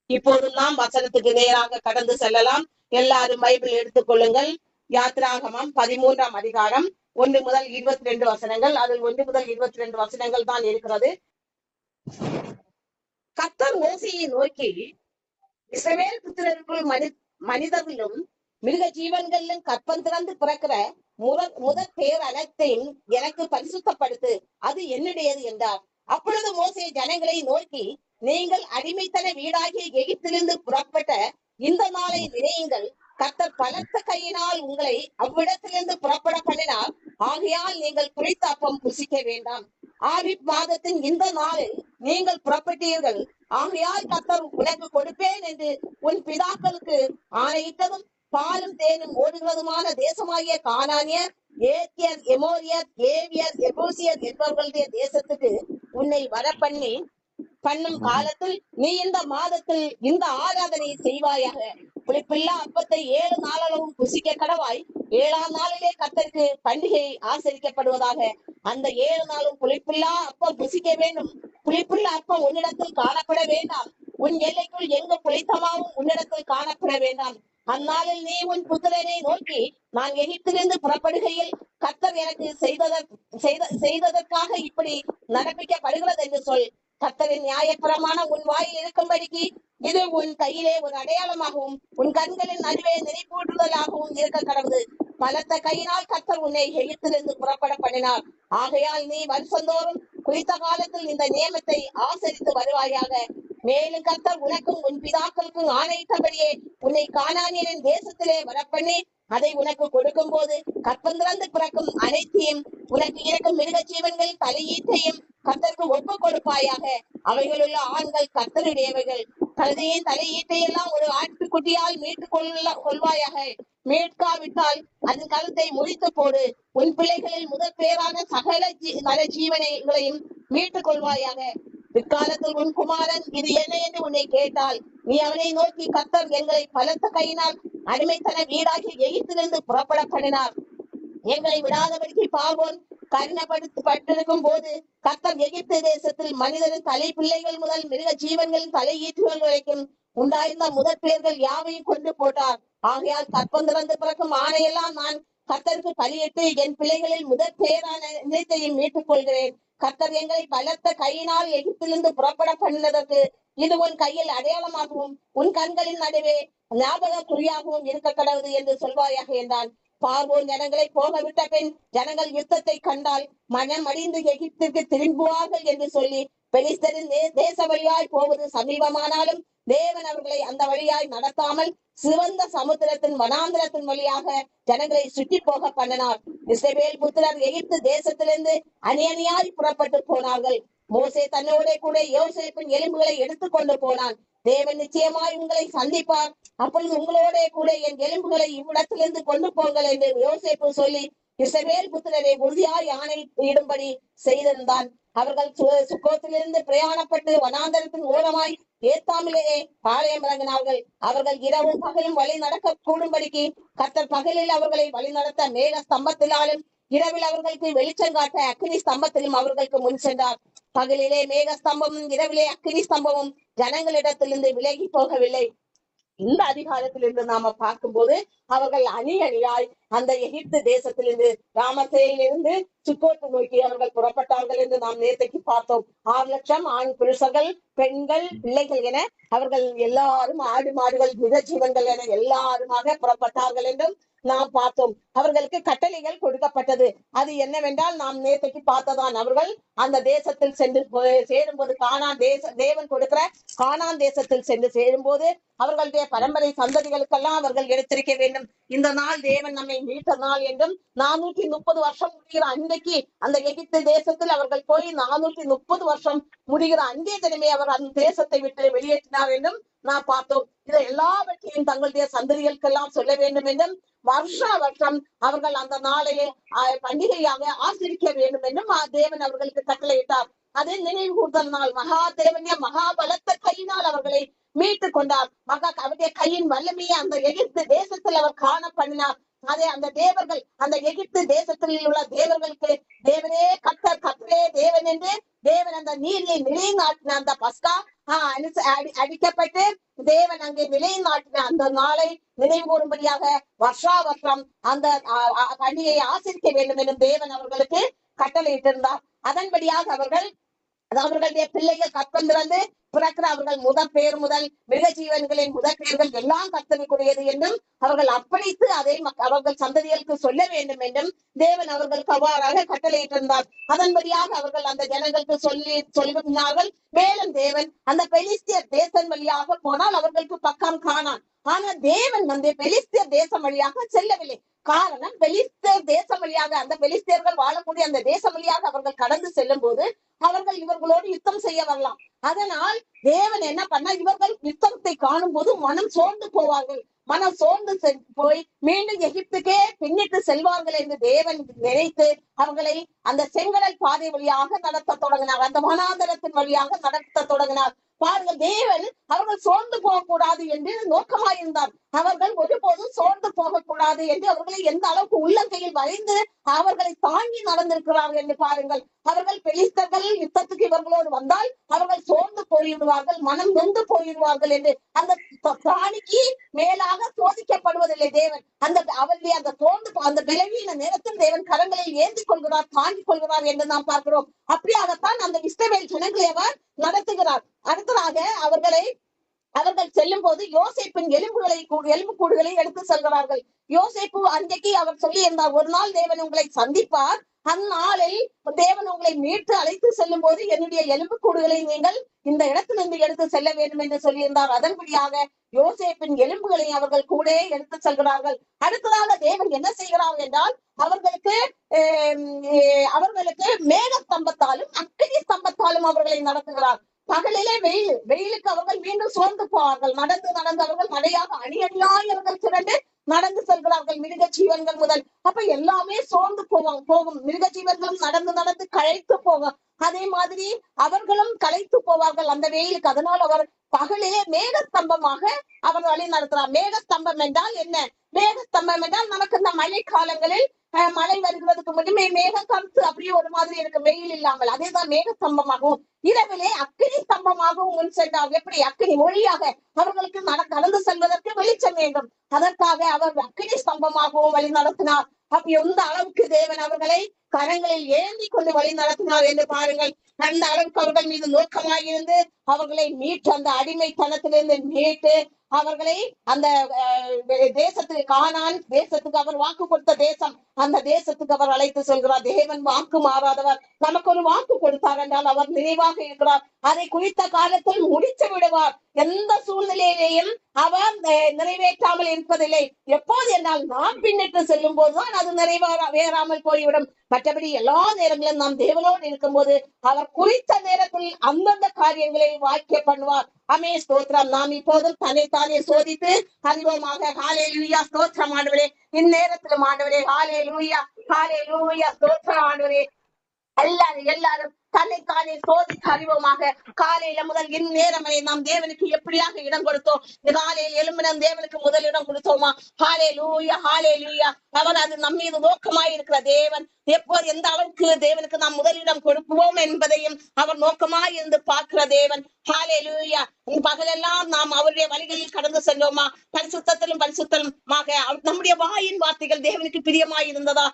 இப்போது நாம் வசனத்துக்கு நேராக கடந்து செல்லலாம். எல்லாரும் பைபிள் எடுத்துக்கொள்ளுங்கள் யாத்ராகமம் பதிமூன்றாம் அதிகாரம் ஒன்று முதல் இருபத்தி ரெண்டு வசனங்கள். அதில் ஒன்று முதல் இருபத்தி ரெண்டு வசனங்கள் தான் இருக்கிறது. கத்தர் மோசியை நோக்கி இஸ்ரவேல் புத்திரருக்குள் மனி மனிதர்களும் மிருக ஜீவன்களிலும் கற்பம் திறந்து பிறக்கிற முதற் முதற் பேர் அனைத்தையும் எனக்கு பரிசுத்தப்படுத்து. அது என்னுடையது என்றார். அப்பொழுது மோசே ஜனங்களை நோக்கி நீங்கள் அடிமைத்தன வீடாகிய எகிப்திலிருந்து புறப்பட்ட இந்த நாளை நினையுங்கள். கத்தர் பலத்த கையினால் உங்களை அவ்விடத்திலிருந்து புறப்பட பண்ணினார். ஆகையால் நீங்கள் குறித்த அப்பம் புசிக்க வேண்டாம். ஆரிப் மாதத்தின் இந்த நாளில் நீங்கள் புறப்பட்டீர்கள். ஆகையால் கத்தர் உனக்கு கொடுப்பேன் என்று உன் பிதாக்களுக்கு ஆணையிட்டதும் பாலும் தேனும் ஓடுகிறதுமான தேசமாகிய கானானியர் ஏத்தியர் எமோரியர் ஏவியர் எபூசியர் என்பவர்களுடைய தேசத்துக்கு உன்னை வரப்பண்ணி பண்ணும் காலத்தில் நீ இந்த மாதத்தில் இந்த ஆராதனை செய்வாயாக. புளிப்பில்லா அப்பத்தை ஏழு நாளளவும் புசிக்க கடவாய் ஏழாம் நாளிலே கத்தருக்கு பண்டிகை ஆசரிக்கப்படுவதாக. அந்த ஏழு நாளும் புளிப்பில்லா அப்பம் புசிக்க வேண்டும். புளிப்புள்ள அப்பம் உன்னிடத்தில் காணப்பட வேண்டாம். உன் எல்லைக்குள் எங்கு புளித்தமாவும் உன்னிடத்தில் காணப்பட வேண்டாம். அந்நாளில் நீ உன் புத்திரனை நோக்கி நான் எகிப்திலிருந்து புறப்படுகையில் கத்தர் எனக்கு செய்த செய்ததற்காக இப்படி நடப்பிக்கப்படுகிறது என்று சொல். கத்தரின் நியாயப்பிரமாணம் உன் வாயில் இருக்கும்படிக்கு இது உன் கையிலே ஒரு அடையாளமாகவும் உன் கண்களின் நடுவே நினைப்பூட்டுதலாகவும் இருக்க கடவுது பலத்த கையினால் கத்தர் உன்னை எகிப்திலிருந்து புறப்பட பண்ணினார். ஆகையால் நீ வருஷந்தோறும் குறித்த காலத்தில் இந்த நியமத்தை ஆசரித்து வருவாயாக. மேலும் கர்த்தர் உனக்கும் உன் பிதாக்களுக்கும் ஆணையிட்டபடியே உன்னை கானானியரின் தேசத்திலே வரப்பண்ணி அதை உனக்கு கொடுக்கும் போது கற்பந்திறந்து பிறக்கும் அனைத்தையும் உனக்கு இருக்கும் மிருக ஜீவன்கள் தலையீட்டையும் கத்தருக்கு ஒப்பு கொடுப்பாயாக. அவைகளுள்ள ஆண்கள் கத்தருடையவைகள் கழுதையின் தலையீட்டையெல்லாம் ஒரு ஆட்டுக்குட்டியால் மீட்டுக் கொள்ள கொள்வாயாக. மீட்காவிட்டால் அதன் கழுத்தை முறித்து போடு. உன் பிள்ளைகளில் முதற் பேரான சகல ஜீ- நர ஜீவனைகளையும் மீட்டுக் கொள்வாயாக பிற்காலத்தில் உன் குமாரன் இது என்ன? என்று உன்னை கேட்டால் நீ அவனை நோக்கி கத்தர் எங்களை பலத்த கையினால் அடிமைத்தன வீடாகி எகிப்திலிருந்து புறப்பட பண்ணினார் எங்களை விடாதபடிக்கு பாவோன் கருணப்படுத்தப்பட்டிருக்கும் போது கத்தர் எகிப்து தேசத்தில் மனிதரின் தலை பிள்ளைகள் முதல் மிருக ஜீவன்களின் தலை ஈற்றுகள் வரைக்கும் உண்டாயிருந்த முதற் பேர்கள் யாவையும் கொண்டு போட்டார். ஆகையால் கற்பம் திறந்து பிறக்கும் ஆணையெல்லாம் நான் கத்தருக்கு பலியிட்டு என் பிள்ளைகளில் முதற் பேரான நிலத்தையும் மீட்டுக் கொள்கிறேன் கத்தர் எங்களை பலத்த கையினால் எகிப்திலிருந்து புறப்பட பண்ணினதற்கு இது உன் கையில் அடையாளமாகவும் உன் கண்களின் நடுவே ஞாபக குறியாகவும் இருக்க கடவுது என்று சொல்வாயாக என்றான். பார்வோன் ஜனங்களை போக விட்ட பின் ஜனங்கள் யுத்தத்தை கண்டால் மனம் அடிந்து எகிப்திற்கு திரும்புவார்கள் என்று சொல்லி தேச வழியாய் போவது சமீபமானாலும் தேவன் அவர்களை அந்த வழியாய் நடத்தாமல் சிவந்த சமுத்திரத்தின் வனாந்திரத்தின் வழியாக ஜனங்களை சுற்றி போக பண்ணினார். இஸ்ரேல் புத்திரர் எகிப்து தேசத்திலிருந்து அணியணியாய் புறப்பட்டு போனார்கள். மோசே தன்னோட கூட யோசேப்பின் எலும்புகளை எடுத்துக்கொண்டு போனான். தேவன் நிச்சயமாய் உங்களை சந்திப்பார். அப்பொழுது உங்களோட கூட என் எலும்புகளை இவ்விடத்திலிருந்து கொண்டு போங்கள் என்று யோசிப்பு சொல்லி இஸ்ரவேல் புத்திரரை உறுதியாய் ஆணையிடும்படி செய்திருந்தான். அவர்கள் சுக்கோத்திலிருந்து பிரயாணப்பட்டு வனாந்தரத்தின் ஓரமாய் ஏத்தாமிலேயே பாளையம் இறங்கினார்கள். அவர்கள் இரவும் பகலும் வழி நடக்க கூடும்படிக்கு கத்தர் பகலில் அவர்களை வழி நடத்த மேக ஸ்தம்பத்தினாலும் இரவில் அவர்களுக்கு வெளிச்சம் காட்ட அக்னி ஸ்தம்பத்திலும் அவர்களுக்கு முன் சென்றார். பகலிலே மேக ஸ்தம்பமும் இரவிலே அக்னி ஸ்தம்பமும் ஜனங்களிடத்திலிருந்து விலகி போகவில்லை. இந்த அதிகாரத்திலிருந்து நாம பார்க்கும்போது அவர்கள் அணி அணியாய் அந்த எகிப்து தேசத்திலிருந்து ராமசேயிலிருந்து சுக்கோட்டு நோக்கி அவர்கள் புறப்பட்டார்கள் என்று நாம் நேற்றைக்கு பார்த்தோம். ஆறு லட்சம் ஆண் புருஷர்கள் பெண்கள் பிள்ளைகள் என அவர்கள் எல்லாரும் ஆடு மாடுகள் மித என எல்லாருமாக புறப்பட்டார்கள் என்றும் நாம் பார்த்தோம். அவர்களுக்கு கட்டளைகள் கொடுக்கப்பட்டது. அது என்னவென்றால் நாம் நேற்றைக்கு பார்த்ததான் அவர்கள் அந்த தேசத்தில் சென்று போ- சேரும்போது கானான் தேச தேவன் கொடுக்கிற காணான் தேசத்தில் சென்று சேரும்போது அவர்களுடைய பரம்பரை சந்ததிகளுக்கெல்லாம் அவர்கள் எடுத்திருக்க வேண்டும். இந்த நாள் தேவன் நம்மை மீட்ட நாள் என்றும் நானூற்றி முப்பது வருஷம் முடிகிற அன்றைக்கு அந்த எகிப்து தேசத்தில் அவர்கள் போய் நானூற்றி முப்பது வருஷம் முடிகிற அன்றைய தினமே அவர் அந்த தேசத்தை விட்டு வெளியேற்றினார் என்றும் நான் பார்த்தோம். இதை எல்லாவற்றையும் தங்களுடைய சந்ததிகளுக்கெல்லாம் சொல்ல வேண்டும் என்றும் வருஷ வருஷம் அவர்கள் அந்த நாளையே பண்டிகையாக ஆசிரிக்க வேண்டும் என்றும் ஆஹ், தேவன் அவர்களுக்கு கட்டளையிட்டார். அதே நினைவு கூர்தல் நாள் மகா தேவனிய மகாபலத்த கையினால் அவர்களை மீட்டு கொண்டார். மகா அவருடைய கையின் வல்லமையை அந்த எகிப்து தேசத்தில் அவர் காண பண்ணினார். அதே அந்த தேவர்கள் அந்த எகிப்து தேசத்தில் உள்ள தேவர்களுக்கு தேவனே கத்தர் கத்தரே தேவன் என்று தேவன் அந்த நீரிலே நிலைநாட்டின அந்த பஸ்கா ஆஹ் அடிக்கப்பட்டு தேவன் அங்கே நிலைநாட்டின அந்த நாளை நினைவு கூறும்படியாக வருஷா வருஷம் அந்த பண்டிகையை ஆசிரிக்க வேண்டும் என்று தேவன் அவர்களுக்கு கட்டளையிட்டிருந்தார். அதன்படியாக அவர்கள் அது அவர்களுடைய பிள்ளைகள் கற்பம் திறந்து பிறக்கிற அவர்கள் முத பேர் முதல் மிருக ஜீவன்களின் முத பேர்கள் எல்லாம் கத்தனுக்குரியது என்றும் அவர்கள் அப்பணித்து அதை மக்- அவர்கள் சந்ததிகளுக்கு சொல்ல வேண்டும் என்றும் தேவன் அவர்களுக்கு அவ்வாறாக கட்டளையிட்டிருந்தார். அதன்படியாக அவர்கள் அந்த ஜனங்களுக்கு சொல்லி சொல்லினார்கள். மேலும் தேவன் அந்த பெலிஸ்தியர் தேசம் வழியாக போனால் அவர்களுக்கு பக்கம் காணான். ஆனா தேவன் வந்து பெலிஸ்தியர் தேசம் வழியாக செல்லவில்லை. காரணம் பெலிஸ்தர் தேசம் வழியாக அந்த பெலிஸ்தியர்கள் வாழக்கூடிய அந்த தேசம் வழியாக அவர்கள் கடந்து செல்லும் போது அவர்கள் இவர்களோடு யுத்தம் செய்ய வரலாம். அதனால் தேவன் என்ன பண்ணா இவர்கள் யுத்தத்தை காணும் போது மனம் சோர்ந்து போவார்கள். மனம் சோர்ந்து போய் மீண்டும் எகிப்துக்கே பின்னிட்டு செல்வார்கள் என்று தேவன் நினைத்து அவர்களை அந்த செங்கடல் பாதை வழியாக நடத்த தொடங்கினார். அந்த மனாந்தரத்தின் வழியாக நடத்த தொடங்கினார். பாருங்கள் தேவன் அவர்கள் சோர்ந்து போகக்கூடாது என்று நோக்கமாயிருந்தார். அவர்கள் ஒருபோதும் சோர்ந்து போகக்கூடாது என்று அவர்களை எந்த அளவுக்கு உள்ளங்கையில் வரைந்து அவர்களை தாங்கி நடந்திருக்கிறார்கள் என்று பாருங்கள். அவர்கள் பெலிஸ்தர்கள் யுத்தத்துக்கு இவர்களோடு வந்தால் அவர்கள் சோர்ந்து போய்விடுவார்கள் மனம் நொந்து போயிடுவார்கள் என்று அந்த காணிக்கு பிராணிக்கு மேலாக சோதிக்கப்படுவதில்லை தேவன். அந்த அவருடைய அந்த சோர்ந்து அந்த விளைவின நேரத்தில் தேவன் கரங்களில் ஏந்தி கொள்கிறார் தாங்கி கொள்கிறார் என்று நாம் பார்க்கிறோம். அப்படியாகத்தான் அந்த இஸ்ரவேல் ஜனங்களை அவர் நடத்துகிறார். அடுத்ததாக அவர்களை அவர்கள் செல்லும் போது யோசிப்பின் எலும்புகளை எலும்பு கூடுகளை எடுத்து செல்கிறார்கள். யோசிப்பு அன்றைக்கு அவர் சொல்லி இருந்தார் ஒரு நாள் தேவன் உங்களை சந்திப்பார். அந்நாளில் தேவன் உங்களை மீட்டு அழைத்து செல்லும் போது என்னுடைய எலும்பு கூடுகளை நீங்கள் இந்த இடத்திலிருந்து எடுத்து செல்ல வேண்டும் என்று சொல்லியிருந்தார். அதன்படியாக யோசேப்பின் எலும்புகளை அவர்கள் கூட எடுத்து செல்கிறார்கள். அடுத்ததாக தேவன் என்ன செய்கிறார் என்றால் அவர்களுக்கு அவர்களுக்கு மேக ஸ்தம்பத்தாலும் அக்னி ஸ்தம்பத்தாலும் அவர்களை நடத்துகிறார். பகலிலே வெயில் வெயிலுக்கு அவர்கள் மீண்டும் சோர்ந்து போவார்கள். நடந்து நடந்து அவர்கள் மழையாக அணி அணியாய் திரண்டு நடந்து செல்கிறார்கள். மிருக ஜீவன்கள் முதல். அப்ப எல்லாமே சோர்ந்து போவாங்க போகும். மிருக ஜீவன்களும் நடந்து நடந்து களைத்து போகும் அதே மாதிரி அவர்களும் களைத்து போவார்கள். அந்த வெயிலுக்கு. அதனால் அவர் பகலிலே மேகஸ்தம்பமாக அவர் வழி நடத்துறார் மேகஸ்தம்பம் என்றால் என்ன? மேகஸ்தம்பம் என்றால் நமக்கு இந்த மழை காலங்களில் மழை வருகிறதுக்கு முன்னமே மேகம் கருத்து அப்படியே ஒரு மாதிரி இருக்கு வெயில் இல்லாமல் அதேதான் மேகஸ்தம்பமாகவும் இரவிலே அக்கினி ஸ்தம்பமாகவும் முன் சென்றார் எப்படி? அக்கினி ஒளியாக அவர்களுக்கு கடந்து செல்வதற்கு வெளிச்சம் வேண்டும். அதற்காக அவர் அக்கினி ஸ்தம்பமாகவும் வழி நடத்தினார். அப்படி எந்த அளவுக்கு தேவன் அவர்களை கரங்களில் ஏந்தி கொண்டு வழி நடத்தினார் என்று பாருங்கள். அந்த அளவுக்கு அவர்கள் மீது நோக்கமாயிருந்து அவர்களை மீட்டு அந்த அடிமைத்தனத்திலிருந்து மீட்டு அவர்களை அந்த தேசத்துக்கு காணான் தேசத்துக்கு அவர் வாக்கு கொடுத்த தேசம் அந்த தேசத்துக்கு அவர் அழைத்து செல்கிறார். தேவன் வாக்கு மாறாதவர். நமக்கு ஒரு வாக்கு கொடுத்தார் என்றால் அவர் நினைவாக இருக்கிறார். அதை குறித்த காலத்தில் முடித்து விடுவார். எந்த சூழ்நிலையிலேயும் அவர் நிறைவேற்றாமல் இருப்பதில்லை. எப்போது என்றால் நாம் பின்னிட்டு செல்லும் போதுதான் அது நிறைவேற வேறாமல் போய்விடும். மற்றபடி எல்லா நேரங்களிலும் நாம் தேவனோடு இருக்கும்போது அவர் குறித்த நேரத்தில் அந்தந்த காரியங்களை வாக்கிய பண்ணுவார். அமே ஸ்தோத்ரம் நாம் இப்போதும் தனித்தான் சோதித்து அறிவோமாக காலே லூயா ஸ்தோத்திரம் ஆண்டவரே. இந்நேரத்திலும் ஆண்டவரே காலே லூயா காலே லூயா ஸ்தோத்திரம் ஆண்டவரே. எல்லாரும் எல்லாரும் தன்னை தானே சோதித்து அறிவோமாக காலையில முதல் இந்நேரம் வரை நாம் தேவனுக்கு எப்படியாக இடம் கொடுத்தோம்? காலையில் எலும்பினம் தேவனுக்கு முதல் இடம் கொடுத்தோமா? ஹாலே லூயா ஹாலே லூயா அவர் அது நம் மீது நோக்கமாய் இருக்கிற தேவன். எப்போது எந்த அளவுக்கு தேவனுக்கு நாம் முதலிடம் கொடுப்போம் என்பதையும் அவர் நோக்கமாய் இருந்து பார்க்கிற தேவன். ஹாலே லூயா பகலெல்லாம் நாம் அவருடைய வழிகளில் கடந்து சென்றோமா? பரிசுத்தத்திலும் பரிசுத்தலுமாக. நம்முடைய வாயின் வார்த்தைகள் தேவனுக்கு பிரியமாய் இருந்ததா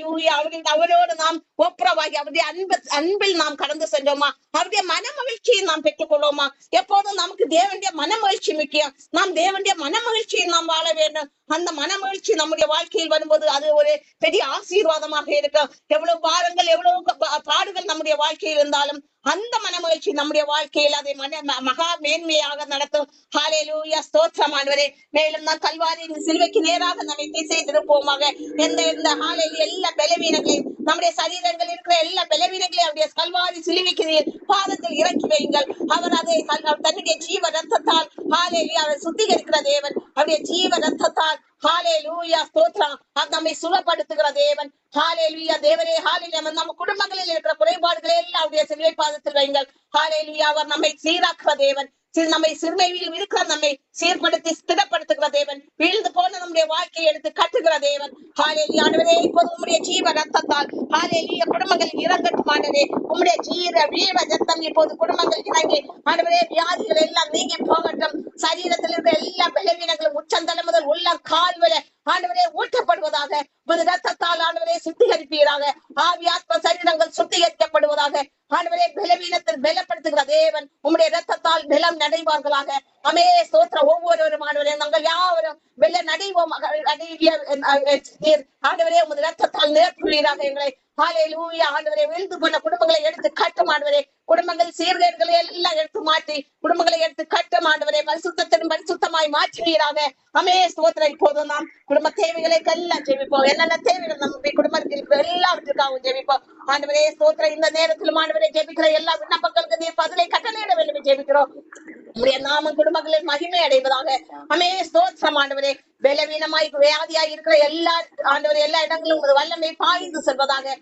லூயா அவர்கள் அவரோடு நாம் ஒப்புரவாகி அவருடைய அன்பு அன்பு அன்பில் நாம் கடந்து சென்றோமா அவருடைய மன மகிழ்ச்சியை நாம் பெற்றுக்கொள்வோமா எப்போதும் நமக்கு தேவனுடைய மன மகிழ்ச்சி முக்கியம் நாம் தேவனுடைய மன மகிழ்ச்சியை நாம் வாழ வேண்டும் அந்த மனமகிழ்ச்சி நம்முடைய வாழ்க்கையில் வரும்போது அது ஒரு பெரிய ஆசீர்வாதமாக இருக்கும். எவ்வளவு பாரங்கள் எவ்வளவு பாடுகள் நம்முடைய வாழ்க்கையில் இருந்தாலும் அந்த மனமகிழ்ச்சி நம்முடைய வாழ்க்கையில் அதை மன மகா மேன்மையாக நடத்தும். ஹalleluya ஸ்தோத்திரம் ஆண்டவரே. மேலும் நான் கல்வாரியின் சிலுவைக்கு நேராக நம்மை திசை திருப்போமாக எந்த எந்த ஹாலையில் எல்லா பலவீனங்களையும் நம்முடைய சரீரங்கள் இருக்கிற எல்லா பலவீனங்களையும் அவருடைய கல்வாரி சிலுவைக்கு நீர் பாதத்தில் இறக்கி வையுங்கள். அவர் அதை தன்னுடைய ஜீவ ரத்தத்தால் ஹalleluya அவர் சுத்திகரிக்கிற தேவன். அவருடைய ஜீவ ரத்தத்தால் ஹாலே லூயா ஸ்தோத்ரா நம்மை சுகப்படுத்துகிற தேவன் ஹாலே லுயா தேவரே ஹாலே நம்ம குடும்பங்களில் இருக்கிற குறைபாடுகளை எல்லாம் அவருடைய சிலுவை பாதத்தில் வைங்கள். ஹாலே லுயா அவர் நம்மை சீராக்குற தேவன். நம்மை சிறுமையில் இருக்கிற நம்மை சீர்படுத்தி ஸ்திரப்படுத்துகிற தேவன். வீழ்ந்து போன நம்முடைய வாழ்க்கையை எடுத்து கட்டுகிற தேவன். ஹalleluya ஆண்டவரே இப்போது உம்முடைய ஜீவ ரத்தத்தால் ஹalleluya குடும்பங்கள் இறங்கட்டுமானதே உம்முடைய ஜீர வீர ரத்தம் இப்போது குடும்பங்கள் இறங்கி ஆண்டவரே வியாதிகள் எல்லாம் நீங்கி போகட்டும். சரீரத்தில் இருக்கிற எல்லா பலவீனங்களும் உச்சந்தலை முதல் உள்ள கால் வரை ஆண்டவரே ஊட்டப்படுவதாக உமது ரத்தத்தால் ஆண்டவரே சுத்திகரிப்பீராக. ஆவி ஆத்ம சரீரங்கள் சுத்திகரிக்கப்படுவதாக. ஆண்டவரே பலவீனத்தில் பலப்படுத்துகிற தேவன் உம்முடைய ரத்தத்தால் பலம் நடைவார்களாக. அமே சோத்திர ஒவ்வொருவரும் ஆண்டவரே நாங்கள் யாவரும் வெள்ள நடைவோம் ஆண்டவரே உமது ரத்தத்தால் நிரப்புகிறீராக எங்களை ஹalleluya ஆண்டவரே விழுந்து போன குடும்பங்களை எடுத்து கட்டும் ஆண்டவரே. குடும்பங்கள் சீர்கேடுகளை எல்லாம் எடுத்து மாற்றி குடும்பங்களை எடுத்து கட்டும் ஆண்டவரே. பரிசுத்தத்தின் பரிசுத்தமாய் மாற்றுவீராக. அமே ஸ்தோத்திரம். இப்போது நாம் குடும்ப தேவைகளை எல்லாம் ஜெபிப்போம். என்னென்ன தேவைகள் நம்முடைய குடும்பத்தில் இருக்கிற எல்லாவற்றுக்காகவும் ஜெபிப்போம். ஆண்டவரே ஸ்தோத்திரம். இந்த நேரத்திலும் ஆண்டவரே ஜெபிக்கிற எல்லா விண்ணப்பங்களுக்கு நீர் பதிலை கட்டளையிட வேண்டும் ஜெபிக்கிறோம். உம்முடைய நாம குடும்பங்களில் மகிமை அடைவதாக. அமே ஸ்தோத்திரம் ஆண்டவரே. பலவீனமாய் வியாதியாய் இருக்கிற எல்லா ஆண்டவரே எல்லா இடங்களும் உமது வல்லமை பாய்ந்து செல்வதாக.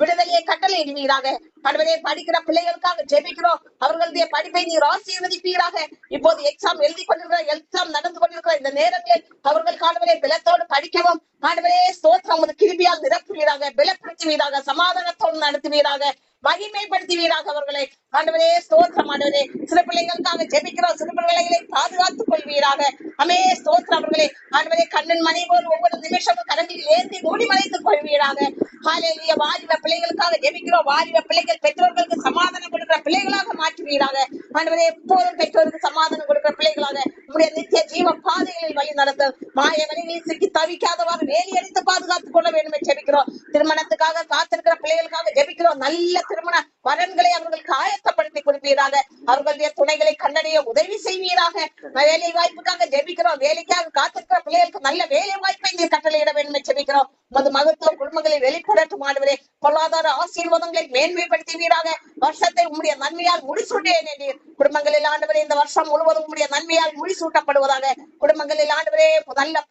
விடுதலையை கட்டளை இடுவீராக ஆண்டவரே படிக்கிற பிள்ளைகளுக்காக ஜெபிக்கிறோம். அவர்களுடைய படிப்பை நீர் ஆசீர்வதிப்பீராக. இப்போது எக்ஸாம் எழுதி கொண்டிருக்கிற எக்ஸாம் நடந்து கொண்டிருக்கிற இந்த நேரத்தில் அவர்கள் ஆண்டவரே பலத்தோடு படிக்கவும் ஆண்டவரே ஸ்தோத்திரம் உமது கிருபியால் நிரப்புவீராக பலப்படுத்துவீராக சமாதானத்தோடு நடத்துவீராக மகிமைப்படுத்துவீராக அவர்களை. ஆண்டவரே ஸ்தோத்திரம் ஆண்டவரே சிறு பிள்ளைகளுக்காக ஜெபிக்கிறோம் சிறு பிள்ளைகளை பாதுகாத்துக் கொள்வீராக. அமே ஸ்தோத்திரம் அவர்களே ஆண்டவரே கண்ணன் மனைவோர் ஒவ்வொரு நிமிஷமும் கரண்டில் ஏந்தி மூடி மறைத்துக் கொள்வீராக. ஹalleluya வாலிப பிள்ளைகளுக்காக ஜெபிக்கிறோம். வாலிப பிள்ளைகள் பெற்றோர்களுக்கு சமாதானம் கொடுக்கிற பிள்ளைகளாக மாற்றுவீராக. ஆண்டவரே எப்போதும் பெற்றோருக்கு சமாதானம் கொடுக்கிற பிள்ளைகளாக உங்களுடைய நித்திய ஜீவ பாதைகளில் வழி நடத்தும். மாய வழிகளில் சிக்கி தவிக்காதவாறு வேலி அடித்து பாதுகாத்துக் கொள்ள வேண்டும் ஜெபிக்கிறோம். திருமணத்துக்காக காத்திருக்கிற பிள்ளைகளுக்காக ஜெபிக்கிறோம். நல்ல திருமண வரன்களை அவர்களுக்கு ஆயத்தப்படுத்தி கொடுப்பீராக. அவர்களுடைய துணைகளை கண்டடைய உதவி செய்வீராக. வேலை வாய்ப்புக்காக ஜெபிக்கிறோம். வேலைக்காக காத்திருக்கிற பிள்ளைகளுக்கு நல்ல வேலை வாய்ப்பை நீர் கட்டளையிட வேண்டும் ஜெபிக்கிறோம். உமது மகத்துவம் குடும்பங்களை வெளிப்படட்டும் ஆண்டவரே. பொருளாதார ஆசீர்வாதங்களை மேன்மைப்படுத்துவீராக. வருஷத்தை உம்முடைய நன்மையால் முடிசூட்டேன் நீர். குடும்பங்களில் ஆண்டவரே இந்த வருஷம் முழுவதும் உம்முடைய நன்மையால் முடிசூட்டப்படுவதாக. குடும்பங்களில் ஆண்டவரே நல்ல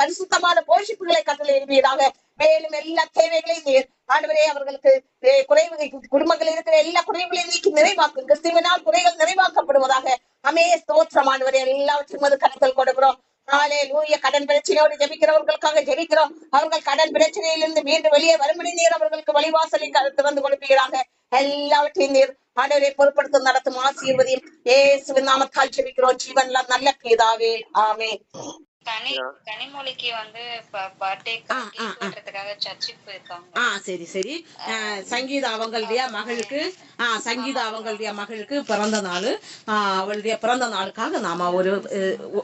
பரிசுத்தமான போஷிப்புகளை கட்டளையிடுவீராக மேலும் எல்லா தேவைகளையும் நீர். ஆண்டவரே அவர்களுக்கு குறைவு குடும்பங்களில் இருக்கிற எல்லா குறைவுகளையும் நீக்கி நிறைவாக்கும் கிறிஸ்துவினால் குறைகள் நிறைவாக்கப்படுவதாக. அமே ஸ்தோத்திரம் ஆண்டவரே. எல்லாவற்றையும் அது கருத்தில் கொடுக்கிறோம். நாளே லூய கடன் பிரச்சனையோடு ஜெபிக்கிறவர்களுக்காக ஜெபிக்கிறோம். அவர்கள் கடன் பிரச்சனையிலிருந்து மீண்டும் வெளியே வரும்படி நீர் அவர்களுக்கு வழிவாசலை க- திறந்து கொடுப்பீராக. எல்லாவற்றையும் நீர் ஆண்டவரை பொருட்படுத்தும் நடத்தும் ஆசீர்வதியும் ஏசுவின் நாமத்தால் ஜெபிக்கிறோம். ஜீவன்ல நல்ல பிதாவே. ஆமே கனி கனிமொழிக்கு வந்து பர்த்டே ஆ, ஆ, கேக் ஆ. வெட்டுறதுக்காக சர்ச்சுக்கு போயிருக்காங்க. ஆ சரி சரி. சங்கீதா அவங்களுடைய மகளுக்கு ஆ சங்கீதா அவங்களுடைய மகளுக்கு பிறந்த நாள். அவளுடைய பிறந்த நாளுக்காக நாம ஒரு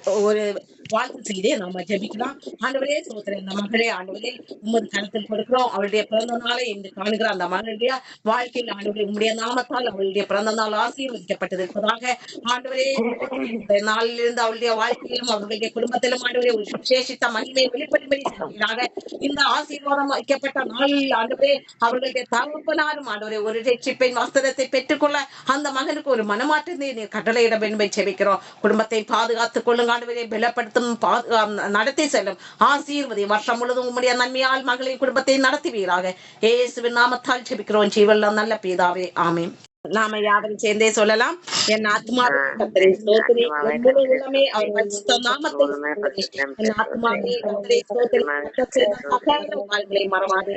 ஒரு வாழ்த்து செய்தே நாம ஜெபிக்கலாம். ஆண்டவரே சோத்திர இந்த மகளே ஆண்டவரே உமது கருத்தில் கொடுக்கிறோம். அவளுடைய பிறந்த நாளை என்று காணுகிற அந்த மகளுடைய வாழ்க்கையில் ஆண்டவரே உம்முடைய நாமத்தால் அவளுடைய பிறந்த நாள் ஆசீர்வதிக்கப்பட்டிருப்பதாக ஆண்டவரே இந்த நாளிலிருந்து அவளுடைய வாழ்க்கையிலும் அவர்களுடைய குடும்பத்திலும் ஆண்டவரே ஒரு விசேஷித்த மகிமை வெளிப்படும்படி இந்த ஆசீர்வாதம் வைக்கப்பட்ட நாளில் ஆண்டவரே அவர்களுடைய தகப்பனாரும் ஆண்டவரே ஒரு ரட்சிப்பின் வஸ்திரத்தை பெற்றுக்கொள்ள அந்த மகனுக்கு ஒரு மனமாற்றத்தை கட்டளையிட வேண்டும் செபிக்கிறோம் குடும்பத்தை பாதுகாத்துக் கொள்ளுங்க ஆண்டவரே பலப்படுத்த ஆம், நடத்தி செல்லும் ஆசீர்வதி வருஷம் முழுவதும் உம்முடைய நன்மையால் மகளின் குடும்பத்தை நடத்துவீராக. இயேசுவின் நாமத்தால் செபிக்கிறோம் ஜீவல்ல நல்ல பீதாவே ஆமென். நாம யாவரும் சேர்ந்தே சொல்லலாம். என் முழு உள்ளமே அவர் நாமத்தை. என் ஆத்மாவே மறவாதே.